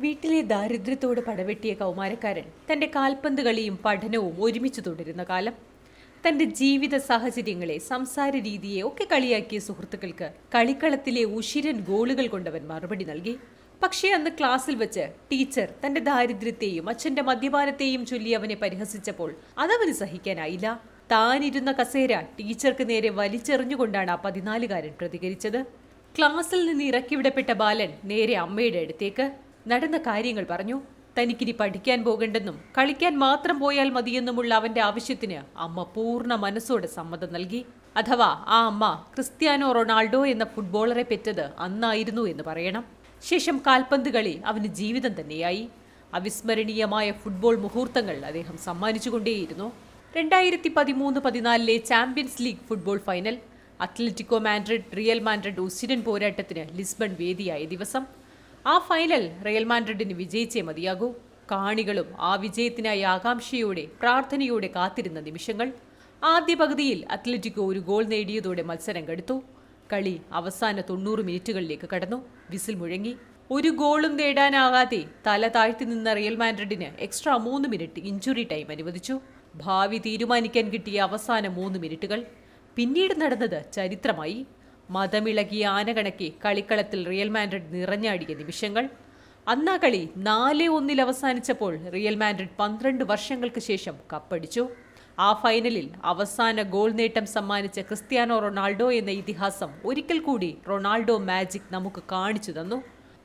വീട്ടിലെ ദാരിദ്ര്യത്തോട് പടവെട്ടിയ കൗമാരക്കാരൻ തന്റെ കാൽപന്ത് കളിയും പഠനവും ഒരുമിച്ച് തുടരുന്ന കാലം. തന്റെ ജീവിത സാഹചര്യങ്ങളെ സംസാര രീതിയെ ഒക്കെ കളിയാക്കിയ സുഹൃത്തുക്കൾക്ക് കളിക്കളത്തിലെ ഉശിരൻ ഗോളുകൾ കൊണ്ടവൻ മറുപടി നൽകി. പക്ഷേ അന്ന് ക്ലാസ്സിൽ വെച്ച് ടീച്ചർ തന്റെ ദാരിദ്ര്യത്തെയും അച്ഛന്റെ മദ്യപാനത്തെയും ചൊല്ലി അവനെ പരിഹസിച്ചപ്പോൾ അതവന് സഹിക്കാനായില്ല. താനിരുന്ന കസേര ടീച്ചർക്ക് നേരെ വലിച്ചെറിഞ്ഞുകൊണ്ടാണ് ആ പതിനാലുകാരൻ പ്രതികരിച്ചത്. ക്ലാസ്സിൽ നിന്ന് ഇറക്കിവിടപ്പെട്ട ബാലൻ നേരെ അമ്മയുടെ അടുത്തേക്ക്. നടന്ന കാര്യങ്ങൾ പറഞ്ഞു. തനിക്കിനി പഠിക്കാൻ പോകണ്ടെന്നും കളിക്കാൻ മാത്രം പോയാൽ മതിയെന്നുമുള്ള അവന്റെ ആവശ്യത്തിന് അമ്മ പൂർണ മനസ്സോടെ സമ്മതം നൽകി. അഥവാ ആ അമ്മ ക്രിസ്ത്യാനോ റൊണാൾഡോ എന്ന ഫുട്ബോളറെ പെറ്റത് അന്നായിരുന്നു എന്ന് പറയണം. ശേഷം കാൽപന്ത് കളി അവന് ജീവിതം തന്നെയായി. അവിസ്മരണീയമായ ഫുട്ബോൾ മുഹൂർത്തങ്ങൾ അദ്ദേഹം സമ്മാനിച്ചുകൊണ്ടേയിരുന്നു. രണ്ടായിരത്തി പതിമൂന്ന് പതിനാലിലെ Champions League football final. Atletico Madrid Real Madrid ഉസിരൻ പോരാട്ടത്തിന് ലിസ്ബൺ വേദിയായ ദിവസം ആ ഫൈനൽ റയൽ മാൻഡ്രിഡിന് വിജയിച്ചേ മതിയാകൂ. കാണികളും ആ വിജയത്തിനായി ആകാംക്ഷയോടെ പ്രാർത്ഥനയോടെ കാത്തിരുന്ന നിമിഷങ്ങൾ. ആദ്യ പകുതിയിൽ അത്ലറ്റിക്കോ ഒരു ഗോൾ നേടിയതോടെ മത്സരം കടുത്തു. കളി അവസാന തൊണ്ണൂറ് മിനിറ്റുകളിലേക്ക് കടന്നു. വിസിൽ മുഴങ്ങി. ഒരു ഗോളും നേടാനാകാതെ തല താഴ്ത്തി നിന്ന റിയൽ മാൻഡ്രിഡിന് എക്സ്ട്രാ മൂന്ന് മിനിറ്റ് ഇഞ്ചുറി ടൈം അനുവദിച്ചു. ഭാവി തീരുമാനിക്കാൻ കിട്ടിയ അവസാന മൂന്ന് മിനിറ്റുകൾ. പിന്നീട് നടന്നത് ചരിത്രമായി. മതമിളകിയ ആനകണക്കി കളിക്കളത്തിൽ റിയൽ മാൻഡ്രിഡ് നിറഞ്ഞാടിയ നിമിഷങ്ങൾ. അന്നാ കളി നാല് ഒന്നിൽ അവസാനിച്ചപ്പോൾ റിയൽ മാൻഡ്രിഡ് പന്ത്രണ്ട് വർഷങ്ങൾക്ക് ശേഷം കപ്പടിച്ചു. ആ ഫൈനലിൽ അവസാന ഗോൾ നേട്ടം സമ്മാനിച്ച ക്രിസ്ത്യാനോ റൊണാൾഡോ എന്ന ഇതിഹാസം ഒരിക്കൽ കൂടി റൊണാൾഡോ മാജിക് നമുക്ക് കാണിച്ചു തന്നു.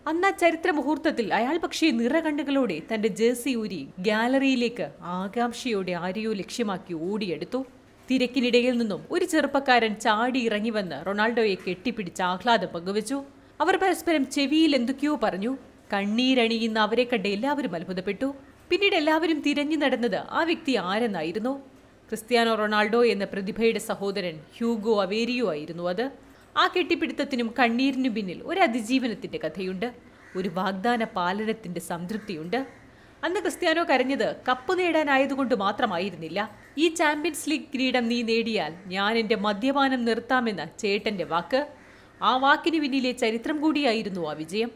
അന്ന് ആ ചരിത്ര മുഹൂർത്തത്തിൽ അയാൾ പക്ഷേ നിറകണ്ണുകളോടെ തന്റെ ജേഴ്സി ഊരി ഗാലറിയിലേക്ക് ആകാംക്ഷയോടെ ആരെയോ ലക്ഷ്യമാക്കി ഓടിയെടുത്തു. തിരക്കിനിടയിൽ നിന്നും ഒരു ചെറുപ്പക്കാരൻ ചാടി ഇറങ്ങി വന്ന് റൊണാൾഡോയെ കെട്ടിപ്പിടിച്ച് ആഹ്ലാദം പങ്കുവച്ചു. അവർ പരസ്പരം ചെവിയിൽ എന്തൊക്കെയോ പറഞ്ഞു. കണ്ണീരണിയുന്ന അവരെ കണ്ട് എല്ലാവരും അത്ഭുതപ്പെട്ടു. പിന്നീട് എല്ലാവരും തിരഞ്ഞു നടന്നത് ആ വ്യക്തി ആരെന്നായിരുന്നു? ക്രിസ്ത്യാനോ റൊണാൾഡോ എന്ന പ്രതിഭയുടെ സഹോദരൻ ഹ്യൂഗോ അവേരിയോ ആയിരുന്നു അത്. ആ കെട്ടിപ്പിടുത്തത്തിനും കണ്ണീരിനു പിന്നിൽ ഒരു അതിജീവനത്തിന്റെ കഥയുണ്ട്. ഒരു വാഗ്ദാന പാലനത്തിന്റെ സംതൃപ്തിയുണ്ട്. അന്ന് ക്രിസ്ത്യാനോ കരഞ്ഞത് കപ്പ് നേടാനായതുകൊണ്ട് മാത്രമായിരുന്നില്ല. ഈ ചാമ്പ്യൻസ് ലീഗ് കിരീടം നീ നേടിയാൽ ഞാൻ എന്റെ മദ്യപാനം നിർത്താമെന്ന ചേട്ടന്റെ വാക്ക്. ആ വാക്കിന് പിന്നിലെ ചരിത്രം കൂടിയായിരുന്നു ആ വിജയം.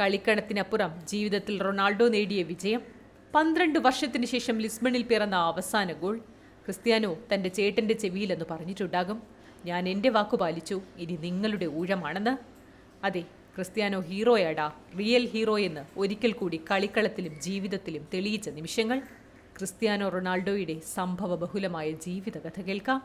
കളിക്കണത്തിനപ്പുറം ജീവിതത്തിൽ റൊണാൾഡോ നേടിയ വിജയം. പന്ത്രണ്ട് വർഷത്തിന് ശേഷം ലിസ്ബണിൽ പിറന്ന അവസാന ഗോൾ ക്രിസ്ത്യാനോ തന്റെ ചേട്ടന്റെ ചെവിയിലെന്ന് പറഞ്ഞിട്ടുണ്ടാകും. ഞാൻ എന്റെ വാക്കു പാലിച്ചു. ഇനി നിങ്ങളുടെ ഊഴമാണെന്ന്. അതെ ക്രിസ്ത്യാനോ ഹീറോയാടാ റിയൽ ഹീറോ എന്ന് ഒരിക്കൽ കൂടി കളിക്കളത്തിലും ജീവിതത്തിലും തെളിയിച്ച നിമിഷങ്ങൾ. ക്രിസ്ത്യാനോ റൊണാൾഡോയുടെ സംഭവ ബഹുലമായ ജീവിത കഥ കേൾക്കാം.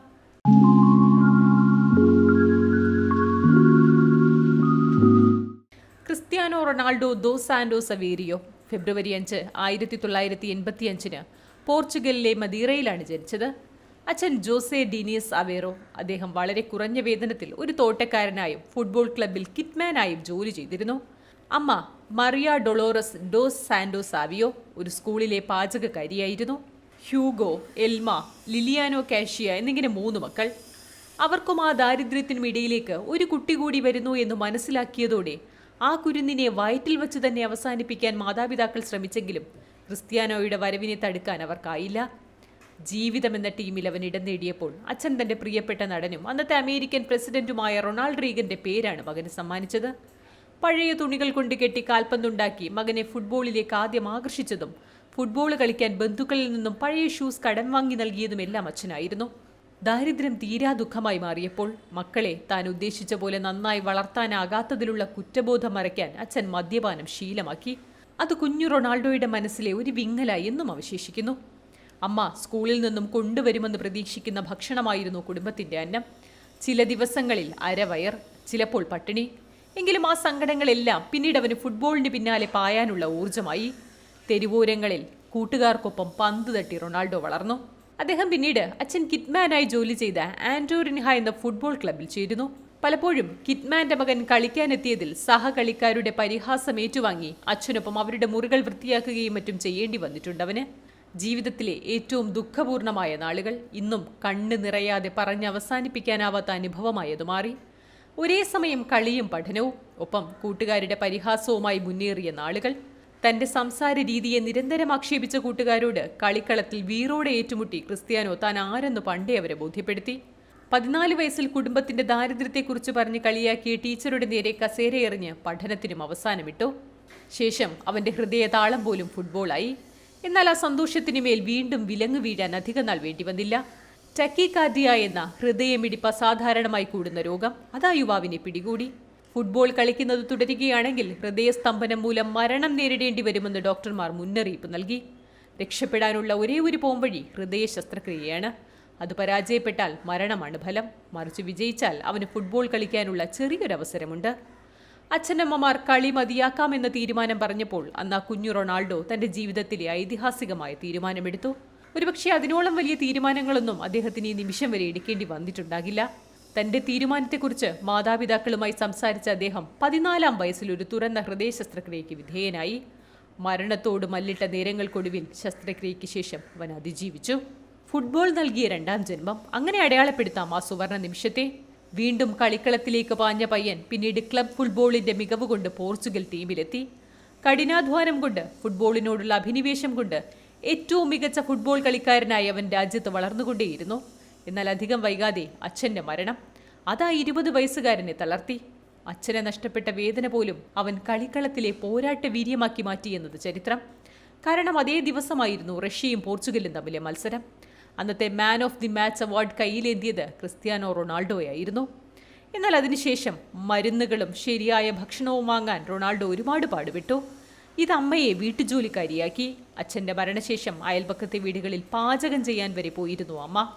ക്രിസ്ത്യാനോ റൊണാൾഡോ ദോ സാൻഡോ സവേരിയോ ഫെബ്രുവരി അഞ്ച് ആയിരത്തി തൊള്ളായിരത്തി എൺപത്തി അഞ്ചിന് പോർച്ചുഗലിലെ മദീറയിലാണ് ജനിച്ചത്. അച്ഛൻ ജോസെ ഡീനിയസ് അവേറോ അദ്ദേഹം വളരെ കുറഞ്ഞ വേതനത്തിൽ ഒരു തോട്ടക്കാരനായും ഫുട്ബോൾ ക്ലബിൽ കിറ്റ്മാനായും ജോലി ചെയ്തിരുന്നു. അമ്മ Maria Dolores dos Santos Aveiro ഒരു സ്കൂളിലെ പാചകക്കാരിയായിരുന്നു ഹ്യൂഗോ എൽമ ലിലിയാനോ കാഷിയ എന്നിങ്ങനെ മൂന്ന് മക്കൾ. അവർക്കും ആ ദാരിദ്ര്യത്തിനും ഇടയിലേക്ക് ഒരു കുട്ടി കൂടി വരുന്നു എന്ന് മനസ്സിലാക്കിയതോടെ ആ കുരുന്നിനെ വയറ്റിൽ വച്ച് തന്നെ അവസാനിപ്പിക്കാൻ മാതാപിതാക്കൾ ശ്രമിച്ചെങ്കിലും ക്രിസ്ത്യാനോയുടെ വരവിനെ തടുക്കാൻ അവർക്കായില്ല. ജീവിതം എന്ന ടീമിൽ അവൻ ഇടം നേടിയപ്പോൾ അച്ഛൻ തന്റെ പ്രിയപ്പെട്ട നടനും അന്നത്തെ അമേരിക്കൻ പ്രസിഡന്റുമായ റൊണാൾഡ് റീഗന്റെ പേരാണ് മകന് സമ്മാനിച്ചത്. പഴയ തുണികൾ കൊണ്ട് കെട്ടി കാൽപന്തുണ്ടാക്കി മകനെ ഫുട്ബോളിലേക്ക് ആദ്യം ആകർഷിച്ചതും ഫുട്ബോൾ കളിക്കാൻ ബന്ധുക്കളിൽ നിന്നും പഴയ ഷൂസ് കടം വാങ്ങി നൽകിയതുമെല്ലാം അച്ഛനായിരുന്നു. ദാരിദ്ര്യം തീരാ ദുഃഖമായി മാറിയപ്പോൾ മക്കളെ താൻ ഉദ്ദേശിച്ച പോലെ നന്നായി വളർത്താനാകാത്തതിലുള്ള കുറ്റബോധം മറയ്ക്കാൻ അച്ഛൻ മദ്യപാനം ശീലമാക്കി. അത് കുഞ്ഞു റൊണാൾഡോയുടെ മനസ്സിലെ ഒരു വിങ്ങലായി എന്നും അവശേഷിക്കുന്നു. അമ്മ സ്കൂളിൽ നിന്നും കൊണ്ടുവരുമെന്ന് പ്രതീക്ഷിക്കുന്ന ഭക്ഷണമായിരുന്നു കുടുംബത്തിന്റെ അന്നം. ചില ദിവസങ്ങളിൽ അരവയർ ചിലപ്പോൾ പട്ടിണി. എങ്കിലും ആ സങ്കടങ്ങളെല്ലാം പിന്നീട് അവന് ഫുട്ബോളിന് പിന്നാലെ പായാനുള്ള ഊർജമായി തെരുവോരങ്ങളിൽ കൂട്ടുകാർക്കൊപ്പം പന്ത് തട്ടി റൊണാൾഡോ വളർന്നു. അദ്ദേഹം പിന്നീട് അച്ഛൻ കിറ്റ്മാനായി ജോലി ചെയ്ത ആൻഡോറിൻഹ എന്ന ഫുട്ബോൾ ക്ലബിൽ ചേരുന്നു. പലപ്പോഴും കിറ്റ്മാന്റെ മകൻ കളിക്കാനെത്തിയതിൽ സഹകളിക്കാരുടെ പരിഹാസം ഏറ്റുവാങ്ങി അച്ഛനൊപ്പം അവരുടെ മുറികൾ വൃത്തിയാക്കുകയും മറ്റും ചെയ്യേണ്ടി വന്നിട്ടുണ്ടവന് ജീവിതത്തിലെ ഏറ്റവും ദുഃഖപൂർണമായ നാളുകൾ ഇന്നും കണ്ണ് നിറയാതെ പറഞ്ഞ് അവസാനിപ്പിക്കാനാവാത്ത അനുഭവമായത് മാറി. ഒരേ സമയം കളിയും പഠനവും ഒപ്പം കൂട്ടുകാരുടെ പരിഹാസവുമായി മുന്നേറിയ നാളുകൾ. തന്റെ സംസാര രീതിയെ നിരന്തരം ആക്ഷേപിച്ച കൂട്ടുകാരോട് കളിക്കളത്തിൽ വീറോടെ ഏറ്റുമുട്ടി ക്രിസ്ത്യാനോ താൻ ആരെന്ന് പണ്ടേ അവരെ ബോധ്യപ്പെടുത്തി. പതിനാല് വയസ്സിൽ കുടുംബത്തിന്റെ ദാരിദ്ര്യത്തെക്കുറിച്ച് പറഞ്ഞ് കളിയാക്കിയ ടീച്ചറുടെ നേരെ കസേരയെറിഞ്ഞ് പഠനത്തിനും അവസാനമിട്ടു. ശേഷം അവന്റെ ഹൃദയ താളം പോലും ഫുട്ബോളായി. എന്നാൽ ആ സന്തോഷത്തിന് മേൽ വീണ്ടും വിലങ്ങ് വീഴാൻ അധികം നാൾ വേണ്ടി വന്നില്ല. ടക്കിക്കാർഡിയ എന്ന ഹൃദയമിടിപ്പ് അസാധാരണമായി കൂടുന്ന രോഗം അതാ യുവാവിനെ പിടികൂടി. ഫുട്ബോൾ കളിക്കുന്നത് തുടരുകയാണെങ്കിൽ ഹൃദയസ്തംഭനം മൂലം മരണം നേരിടേണ്ടി വരുമെന്ന് ഡോക്ടർമാർ മുന്നറിയിപ്പ് നൽകി. രക്ഷപ്പെടാനുള്ള ഒരേ ഒരു പോംവഴി ഹൃദയ ശസ്ത്രക്രിയയാണ്. അത് പരാജയപ്പെട്ടാൽ മരണമാണ് ഫലം. മറിച്ച് വിജയിച്ചാൽ അവന് ഫുട്ബോൾ കളിക്കാനുള്ള ചെറിയൊരവസരമുണ്ട്. അച്ഛനമ്മമാർ കളി മതിയാക്കാമെന്ന തീരുമാനം പറഞ്ഞപ്പോൾ അന്ന് കുഞ്ഞു റൊണാൾഡോ തന്റെ ജീവിതത്തിലെ ഐതിഹാസികമായ തീരുമാനമെടുത്തു. ഒരുപക്ഷെ അതിനോളം വലിയ തീരുമാനങ്ങളൊന്നും അദ്ദേഹത്തിന് ഈ നിമിഷം വരെ എടുക്കേണ്ടി വന്നിട്ടുണ്ടാകില്ല. തന്റെ തീരുമാനത്തെക്കുറിച്ച് മാതാപിതാക്കളുമായി സംസാരിച്ച അദ്ദേഹം പതിനാലാം വയസ്സിൽ ഒരു തുറന്ന ഹൃദയ ശസ്ത്രക്രിയയ്ക്ക് വിധേയനായി. മരണത്തോട് മല്ലിട്ട നേരങ്ങൾക്കൊടുവിൽ ശസ്ത്രക്രിയയ്ക്ക് ശേഷം അവൻ അതിജീവിച്ചു. ഫുട്ബോൾ നൽകിയ രണ്ടാം ജന്മം അങ്ങനെ അടയാളപ്പെടുത്താം ആ സുവർണ നിമിഷത്തെ. വീണ്ടും കളിക്കളത്തിലേക്ക് പാഞ്ഞ പയ്യൻ പിന്നീട് ക്ലബ് ഫുട്ബോളിന്റെ മികവ് കൊണ്ട് പോർച്ചുഗൽ ടീമിലെത്തി. കഠിനാധ്വാനം കൊണ്ട് ഫുട്ബോളിനോടുള്ള അഭിനിവേശം കൊണ്ട് ഏറ്റവും മികച്ച ഫുട്ബോൾ കളിക്കാരനായി അവൻ രാജ്യത്ത് വളർന്നുകൊണ്ടേയിരുന്നു. എന്നാൽ അധികം വൈകാതെ അച്ഛന്റെ മരണം അതാ ഇരുപത് വയസ്സുകാരനെ തളർത്തി. അച്ഛനെ നഷ്ടപ്പെട്ട വേദന പോലും അവൻ കളിക്കളത്തിലെ പോരാട്ട വീര്യമാക്കി മാറ്റിയെന്നത് ചരിത്രം. കാരണം അതേ ദിവസമായിരുന്നു റഷ്യയും പോർച്ചുഗലും തമ്മിലെ മത്സരം. അന്നത്തെ man of the match award കയ്യിലേന്തിയത് Cristiano റൊണാൾഡോയായിരുന്നു. എന്നാൽ അതിനുശേഷം മരുന്നുകളും ശരിയായ ഭക്ഷണവും വാങ്ങാൻ റൊണാൾഡോ ഒരുപാട് പാടുപെട്ടു. ഇത് അമ്മയെ വീട്ടുജോലിക്കാരിയാക്കി. അച്ഛന്റെ മരണശേഷം അയൽപക്കത്തെ വീടുകളിൽ പാചകം ചെയ്യാൻ വരെ പോയിരുന്നു അമ്മ.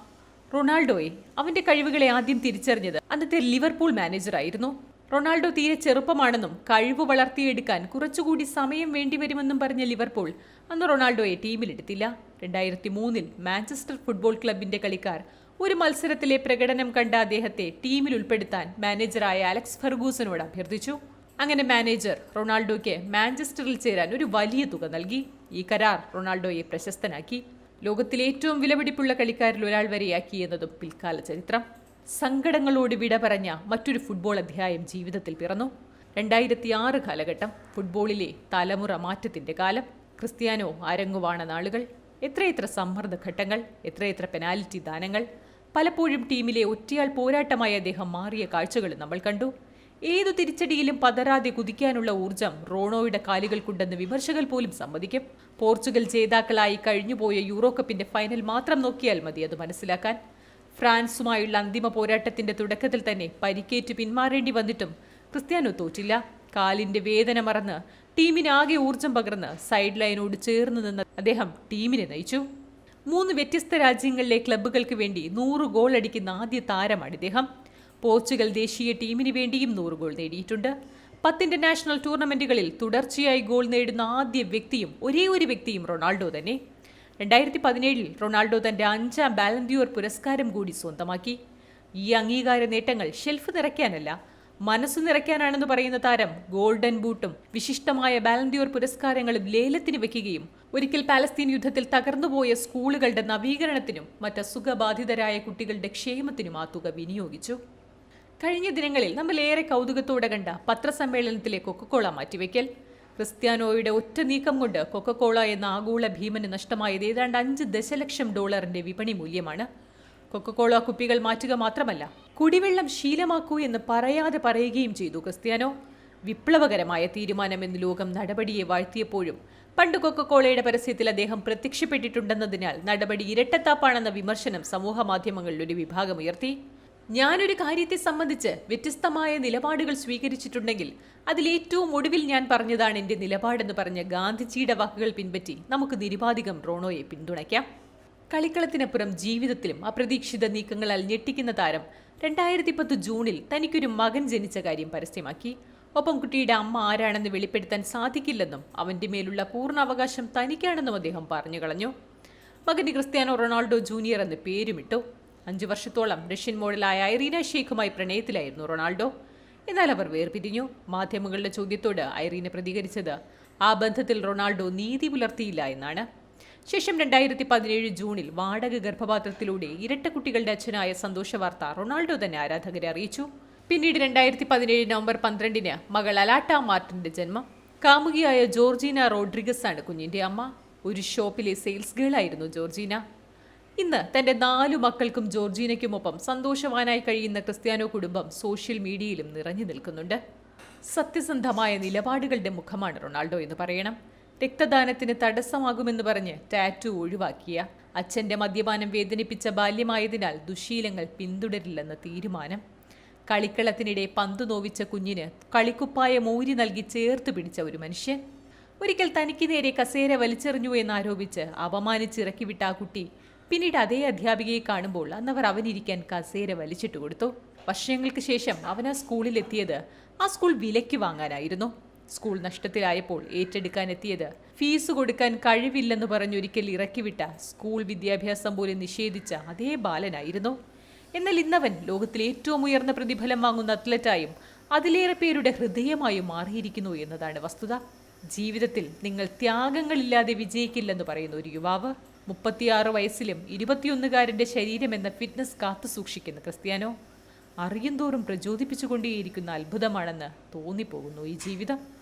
റൊണാൾഡോയെ അവന്റെ കഴിവുകളെ ആദ്യം തിരിച്ചറിഞ്ഞത് അന്നത്തെ ലിവർപൂൾ മാനേജറായിരുന്നു റൊണാൾഡോ തീരെ ചെറുപ്പമാണെന്നും കഴിവ് വളർത്തിയെടുക്കാൻ കുറച്ചുകൂടി സമയം വേണ്ടിവരുമെന്നും പറഞ്ഞ ലിവർപൂൾ അന്ന് റൊണാൾഡോയെ ടീമിലെടുത്തില്ല. രണ്ടായിരത്തി മൂന്നിൽ മാഞ്ചസ്റ്റർ ഫുട്ബോൾ ക്ലബിന്റെ കളിക്കാർ ഒരു മത്സരത്തിലെ പ്രകടനം കണ്ട അദ്ദേഹത്തെ ടീമിൽ ഉൾപ്പെടുത്താൻ മാനേജറായ അലക്സ് ഫെർഗൂസനോട് അഭ്യർത്ഥിച്ചു. അങ്ങനെ മാനേജർ റൊണാൾഡോയ്ക്ക് മാഞ്ചസ്റ്ററിൽ ചേരാൻ ഒരു വലിയ തുക നൽകി. ഈ കരാർ റൊണാൾഡോയെ പ്രശസ്തനാക്കി. ലോകത്തിലെ ഏറ്റവും വിലപിടിപ്പുള്ള കളിക്കാരിൽ ഒരാൾ വരെയാക്കി എന്നതും പിൽക്കാല ചരിത്രം. സങ്കടങ്ങളോട് വിട പറഞ്ഞ മറ്റൊരു ഫുട്ബോൾ അധ്യായം ജീവിതത്തിൽ പിറന്നു. രണ്ടായിരത്തി ആറ് കാലഘട്ടം ഫുട്ബോളിലെ തലമുറ മാറ്റത്തിന്റെ കാലം. ക്രിസ്ത്യാനോ അരങ്ങുവാണ നാളുകൾ. എത്രയെത്ര സമ്മർദ്ദ ഘട്ടങ്ങൾ എത്രയെത്ര പെനാൽറ്റി ദാനങ്ങൾ. പലപ്പോഴും ടീമിലെ ഒറ്റയാൾ പോരാട്ടമായി അദ്ദേഹം മാറിയ കാഴ്ചകൾ നമ്മൾ കണ്ടു. ഏതു തിരിച്ചടിയിലും പതരാതെ കുതിക്കാനുള്ള ഊർജം റോണോയുടെ കാലുകൾക്കുണ്ടെന്ന് വിമർശകർ പോലും സമ്മതിക്കും. പോർച്ചുഗൽ ജേതാക്കളായി കഴിഞ്ഞുപോയ യൂറോ കപ്പിന്റെ ഫൈനൽ മാത്രം നോക്കിയാൽ മതി അത് മനസ്സിലാക്കാൻ. ഫ്രാൻസുമായുള്ള അന്തിമ പോരാട്ടത്തിന്റെ തുടക്കത്തിൽ തന്നെ പരിക്കേറ്റ് പിന്മാറേണ്ടി വന്നിട്ടും ക്രിസ്ത്യാനോ തോറ്റില്ല. കാലിന്റെ വേദന മറന്ന് ടീമിനാകെ ഊർജം പകർന്ന് സൈഡ് ലൈനോട് ചേർന്ന് നിന്ന് അദ്ദേഹം ടീമിനെ നയിച്ചു. മൂന്ന് വ്യത്യസ്ത രാജ്യങ്ങളിലെ ക്ലബ്ബുകൾക്ക് വേണ്ടി നൂറ് ഗോൾ അടിക്കുന്ന ആദ്യ താരമാണ് ഇദ്ദേഹം. പോർച്ചുഗൽ ദേശീയ ടീമിന് വേണ്ടിയും നൂറ് ഗോൾ നേടിയിട്ടുണ്ട്. പത്ത് ഇന്റർനാഷണൽ ടൂർണമെന്റുകളിൽ തുടർച്ചയായി ഗോൾ നേടുന്ന ആദ്യ വ്യക്തിയും ഒരേ ഒരു വ്യക്തിയും റൊണാൾഡോ തന്നെ. രണ്ടായിരത്തി പതിനേഴിൽ റൊണാൾഡോ തന്റെ അഞ്ചാം ബാലന്തിയോർ പുരസ്കാരം കൂടി സ്വന്തമാക്കി. ഈ അംഗീകാര നേട്ടങ്ങൾ ഷെൽഫ് നിറയ്ക്കാനല്ല മനസ്സു നിറയ്ക്കാനാണെന്ന് പറയുന്ന താരം ഗോൾഡൻ ബൂട്ടും വിശിഷ്ടമായ ബാലന്തിയോർ പുരസ്കാരങ്ങളും ലേലത്തിന് വെക്കുകയും ഒരിക്കൽ പാലസ്തീൻ യുദ്ധത്തിൽ തകർന്നുപോയ സ്കൂളുകളുടെ നവീകരണത്തിനും മറ്റ് അസുഖബാധിതരായ കുട്ടികളുടെ ക്ഷേമത്തിനും ആ തുക വിനിയോഗിച്ചു. കഴിഞ്ഞ ദിനങ്ങളിൽ നമ്മൾ ഏറെ കൗതുകത്തോടെ കണ്ട പത്രസമ്മേളനത്തിലെ കൊക്കക്കോള മാറ്റിവെക്കൽ. ക്രിസ്ത്യാനോയുടെ ഒറ്റ നീക്കം കൊണ്ട് കൊക്കക്കോള എന്ന ആഗോള ഭീമന് നഷ്ടമായത് ഏതാണ്ട് അഞ്ച് ദശലക്ഷം ഡോളറിന്റെ വിപണി മൂല്യമാണ്. കൊക്കക്കോള കുപ്പികൾ മാറ്റുക മാത്രമല്ല കുടിവെള്ളം ശീലമാക്കൂ എന്ന് പറയാതെ പറയുകയും ചെയ്തു ക്രിസ്ത്യാനോ. വിപ്ലവകരമായ തീരുമാനം എന്ന് ലോകം നടപടിയെ വാഴ്ത്തിയപ്പോഴും പണ്ട് കൊക്കക്കോളയുടെ പരസ്യത്തിൽ അദ്ദേഹം പ്രത്യക്ഷപ്പെട്ടിട്ടുണ്ടെന്നതിനാൽ നടപടി ഇരട്ടത്താപ്പാണെന്ന വിമർശനം സമൂഹ മാധ്യമങ്ങളിൽ ഒരു വിഭാഗം ഉയർത്തി. ഞാനൊരു കാര്യത്തെ സംബന്ധിച്ച് വ്യത്യസ്തമായ നിലപാടുകൾ സ്വീകരിച്ചിട്ടുണ്ടെങ്കിൽ അതിലേറ്റവും ഒടുവിൽ ഞാൻ പറഞ്ഞതാണ് എന്റെ നിലപാടെന്ന് പറഞ്ഞ ഗാന്ധിജിയുടെ വാക്കുകൾ പിൻപറ്റി നമുക്ക് നിരുപാധികം റോണോയെ പിന്തുണയ്ക്കാം. കളിക്കളത്തിനപ്പുറം ജീവിതത്തിലും അപ്രതീക്ഷിത നീക്കങ്ങളാൽ ഞെട്ടിക്കുന്ന താരം രണ്ടായിരത്തി പത്ത് ജൂണിൽ തനിക്കൊരു മകൻ ജനിച്ച കാര്യം പരസ്യമാക്കി. ഒപ്പം കുട്ടിയുടെ അമ്മ ആരാണെന്ന് വെളിപ്പെടുത്താൻ സാധിക്കില്ലെന്നും അവന്റെ മേലുള്ള പൂർണ അവകാശം തനിക്കാണെന്നും അദ്ദേഹം പറഞ്ഞു കളഞ്ഞു. മകന് ക്രിസ്ത്യാനോ റൊണാൾഡോ ജൂനിയർ എന്ന് പേരുമിട്ടു. അഞ്ചു വർഷത്തോളം റഷ്യൻ മോഡലായ ഐറീന ഷെയ്ഖുമായി പ്രണയത്തിലായിരുന്നു റൊണാൾഡോ. എന്നാൽ അവർ വേർപിരിഞ്ഞു. മാധ്യമങ്ങളുടെ ചോദ്യത്തോട് ഐറീന പ്രതികരിച്ചത് ആ ബന്ധത്തിൽ റൊണാൾഡോ നീതി പുലർത്തിയില്ല എന്നാണ്. ശേഷം രണ്ടായിരത്തി പതിനേഴ് ജൂണിൽ വാടക ഗർഭപാത്രത്തിലൂടെ ഇരട്ട കുട്ടികളുടെ അച്ഛനായ സന്തോഷ വാർത്ത റൊണാൾഡോ തന്നെ ആരാധകരെ അറിയിച്ചു. പിന്നീട് രണ്ടായിരത്തി പതിനേഴ് നവംബർ പന്ത്രണ്ടിന് മകൾ അലാട്ട മാർട്ടിന്റെ ജന്മം. കാമുകിയായ ജോർജീന റോഡ്രിഗസ് ആണ് കുഞ്ഞിന്റെ അമ്മ. ഒരു ഷോപ്പിലെ സെയിൽസ് ഗേൾ ആയിരുന്നു ജോർജീന. ഇന്ന് തന്റെ നാലു മക്കൾക്കും ജോർജീനയ്ക്കുമൊപ്പം സന്തോഷവാനായി കഴിയുന്ന ക്രിസ്ത്യാനോ കുടുംബം സോഷ്യൽ മീഡിയയിലും നിറഞ്ഞു നിൽക്കുന്നുണ്ട്. സത്യസന്ധമായ നിലപാടുകളുടെ മുഖമാണ് റൊണാൾഡോ എന്ന് പറയണം. രക്തദാനത്തിന് തടസ്സമാകുമെന്ന് പറഞ്ഞ് ടാറ്റു ഒഴിവാക്കിയ അച്ഛന്റെ മദ്യപാനം വേദനിപ്പിച്ച ബാല്യമായതിനാൽ ദുശീലങ്ങൾ പിന്തുടരില്ലെന്ന തീരുമാനം. കളിക്കളത്തിനിടെ പന്തു നോവിച്ച കുഞ്ഞിന് കളിക്കുപ്പായ മൂരി നൽകി ചേർത്ത് പിടിച്ച ഒരു മനുഷ്യൻ. ഒരിക്കൽ തനിക്ക് നേരെ കസേര വലിച്ചെറിഞ്ഞു എന്നാരോപിച്ച് അപമാനിച്ചിറക്കിവിട്ട ആ കുട്ടി പിന്നീട് അതേ അധ്യാപികയെ കാണുമ്പോൾ അന്നവർ അവനിരിക്കാൻ കസേര വലിച്ചിട്ട് കൊടുത്തു. വർഷങ്ങൾക്ക് ശേഷം അവൻ ആ സ്കൂളിലെത്തിയത് ആ സ്കൂൾ വിലയ്ക്ക് വാങ്ങാനായിരുന്നു. സ്കൂൾ നഷ്ടത്തിലായപ്പോൾ ഏറ്റെടുക്കാൻ എത്തിയത് ഫീസ് കൊടുക്കാൻ കഴിവില്ലെന്ന് പറഞ്ഞൊരിക്കൽ ഇറക്കിവിട്ട സ്കൂൾ വിദ്യാഭ്യാസം പോലും നിഷേധിച്ച അതേ ബാലനായിരുന്നു. എന്നാൽ ഇന്നവൻ ലോകത്തിലെ ഏറ്റവും ഉയർന്ന പ്രതിഫലം വാങ്ങുന്ന അത്ലറ്റായും അതിലേറെ പേരുടെ ഹൃദയമായും മാറിയിരിക്കുന്നു എന്നതാണ് വസ്തുത. ജീവിതത്തിൽ നിങ്ങൾ ത്യാഗങ്ങളില്ലാതെ വിജയിക്കില്ലെന്ന് പറയുന്ന ഒരു യുവാവ് മുപ്പത്തിയാറ് വയസ്സിലും ഇരുപത്തിയൊന്നുകാരന്റെ ശരീരമെന്ന ഫിറ്റ്നസ് കാത്തു സൂക്ഷിക്കുന്ന. ക്രിസ്ത്യാനോ അറിയുന്തോറും പ്രചോദിപ്പിച്ചുകൊണ്ടേയിരിക്കുന്ന അത്ഭുതമാണെന്ന് തോന്നിപ്പോകുന്നു ഈ ജീവിതം.